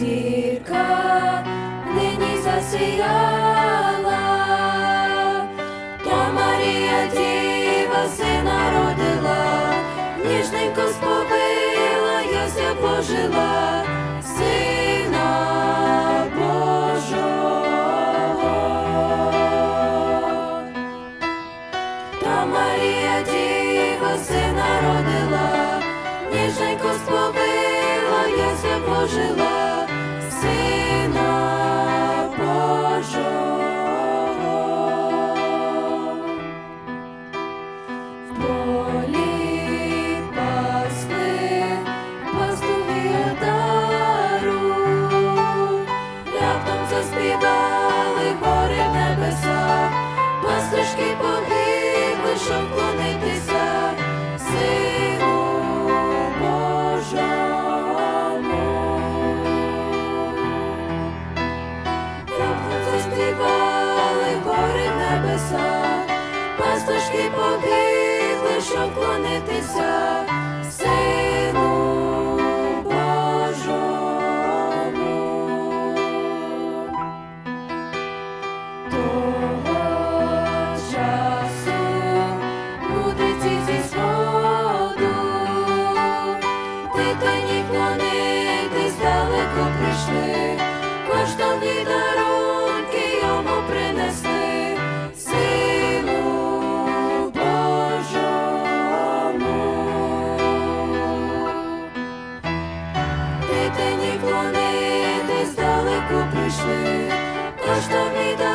зірка нині засіяла, та Марія Діва сина родила, ніжненько сповила, яся пожила, сина Божого. Та Марія Діва сина родила, ніжненько сповила, яся заспівали гори в небеса, пастушки погибли, щоб вклонитися сину Божому. Раптом заспівали гори небеса, пастушки погибли, щоб вклонитися сину Титані клонитись далеко прийшли, кожна дарунки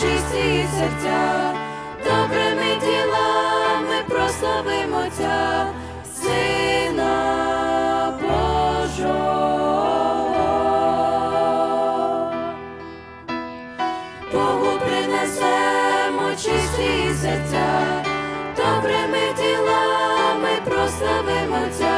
чисті серця, добрими ділами прославимо Отця, Сина Божого. Богу принесемо чисті серця, добрими ділами прославимо Отця,